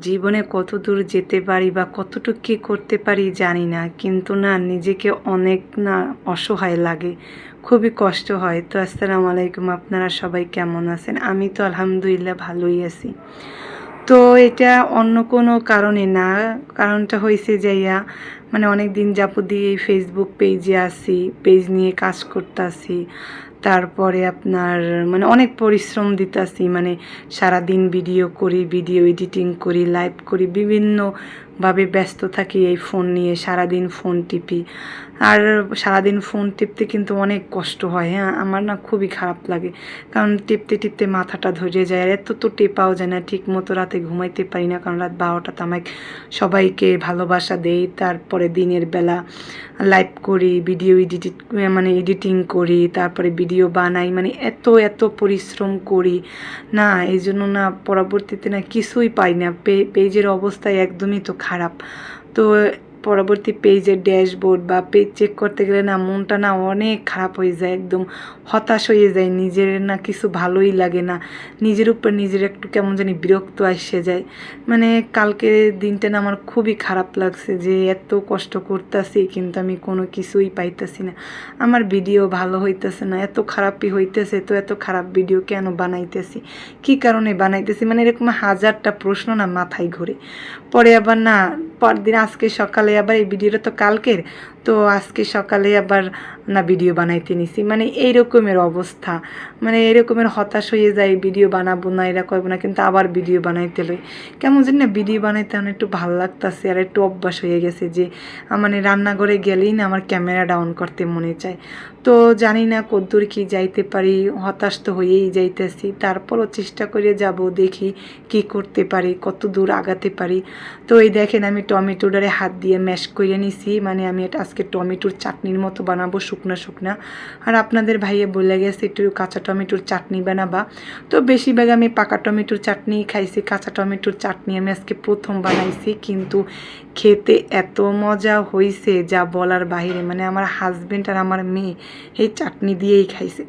জীবনে কত দূর যেতে পারি বা কতটুকু কী করতে পারি জানি না, কিন্তু না, নিজেকে অনেক না অসহায় লাগে। খুবই কষ্ট হয়। তো আসসালামু আলাইকুম, আপনারা সবাই কেমন আছেন? আমি তো আলহামদুলিল্লাহ ভালোই আছি। তো এটা অন্য কোনো কারণে না। কারণটা হয়েছে যাইয়া মানে অনেক দিন যাবত দিয়ে এই ফেসবুক পেজে আসি পেজ নিয়ে কাজ করতেছি। তারপরে আপনার মানে অনেক পরিশ্রম দিতেছি মানে সারাদিন ভিডিও করি ভিডিও এডিটিং করি লাইভ করি বিভিন্নভাবে ব্যস্ত থাকি, এই ফোন নিয়ে সারাদিন ফোন টিপি। আর সারাদিন ফোন টিপতে কিন্তু অনেক কষ্ট হয় হ্যাঁ? আমার না খুবই খারাপ লাগে। কারণ টিপতে টিপতে মাথাটা ধরে যায়, আর এত তো টেপাও যায় না, ঠিক মতো রাতে ঘুমাইতে পারি না। কারণ রাত বারোটাতে আমাকে সবাইকে ভালোবাসা দেই, তারপরে দিনের বেলা লাইভ করি ভিডিও এডিট মানে এডিটিং করি, তারপরে ভিডিও বানাই মানে এত এত পরিশ্রম করি। না এই জন্য না পরবর্তীতে না কিছুই পাই না। পেজের অবস্থায় একদমই তো খারাপ। তো পরবর্তী পেজের ড্যাশবোর্ড বা পেজ চেক করতে গেলে না মনটা না অনেক খারাপ হয়ে যায়, একদম হতাশ হয়ে যায়। নিজের না কিছু ভালোই লাগে না। নিজের উপর নিজের একটু কেমন জানি বিরক্ত আসে যায়। মানে কালকে দিনটা না আমার খুবই খারাপ লাগছে যে এত কষ্ট করতেছি কিন্তু আমি কোনো কিছুই পাইতেছি না। আমার ভিডিও ভালো হইতেছে না, এত খারাপই হইতেছে, তো এত খারাপ ভিডিও কেন বানাইতেছি? কি কারণে বানাইতেছি? মানে এরকম হাজারটা প্রশ্ন না মাথায় ঘুরে। পরে আবার না পরদিন আজকে সকালে আবার এই ভিডিওটা তো কালকের। তো আজকে সকালে আবার না ভিডিও বানাইতে নিছি। মানে এই রকমের অবস্থা। মানে এরকমের হতাশ হয়ে যায়, ভিডিও বানাবো না, এরা করব না, কিন্তু আবার ভিডিও বানাইতে লই। কেমন জানি না ভিডিও বানাইতে আমার একটু ভালো লাগতেছে, আর একটু অভ্যাস হয়ে গেছে যে মানে রান্নাঘরে গেলেই না আমার ক্যামেরাটা অন করতে মনে চায়। তো জানি না কদ্দূর কি যাইতে পারি, হতাশ তো হয়েই যাইতেছি। তারপরও চেষ্টা করে যাব, দেখি কি করতে পারি, কত দূর আগাতে পারি। তো এই দেখেন আমি টমেটোটারে হাত দিয়ে ম্যাশ করে নিছি। মানে আমি এটা আজকে টমেটোর চাটনির মতো বানাবো, শুকনা শুকনা। আর আপনাদের ভাইয়ে বলে গেছে, একটু কাঁচা টমেটোর চাটনি বানাবা। তো বেশিরভাগ আমি পাকা টমেটোর চাটনি খাইছি, কাঁচা টমেটোর চাটনি আমি আজকে প্রথম বানাইছি। কিন্তু খেতে এত মজা হয়েছে যা বলার বাইরে মানে আমার হাজব্যান্ড আর আমার মেয়ে এই চাটনি দিয়েই খাইছে।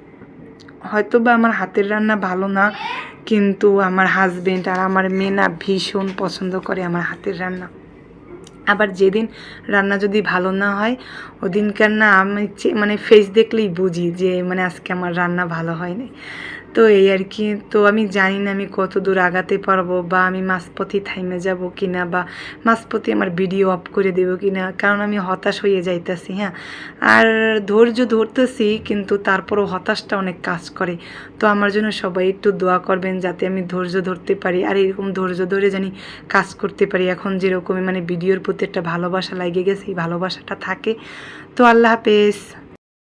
হয়তো বা আমার হাতের রান্না ভালো না, কিন্তু আমার হাজবেন্ড আর আমার মেয়ে না ভীষণ পছন্দ করে আমার হাতের রান্না। আবার যেদিন রান্না যদি ভালো না হয়, ওদিনকার না আমি মানে ফেস দেখলেই বুঝি যে মানে আজকে আমার রান্না ভালো হয়নি। তো এই আর কি। তো আমি জানি না আমি কত দূর আগাতে পারব বা আমি মাঝপথে থাইমে যাব কি না বা মাঝপথে আমার ভিডিও অফ করে দেবো কি না কারণ আমি হতাশ হয়ে যাইতেছি হ্যাঁ। আর ধৈর্য ধরতেছি, কিন্তু তারপরও হতাশটা অনেক কাজ করে। তো আমার জন্য সবাই একটু দোয়া করবেন যাতে আমি ধৈর্য ধরতে পারি, আর এরকম ধৈর্য ধরে জানি কাজ করতে পারি। এখন যেরকমই মানে ভিডিওর প্রতি একটা ভালোবাসা লাগে গেছে, এই ভালোবাসাটা থাকে। তো আল্লাহ হাফেজ।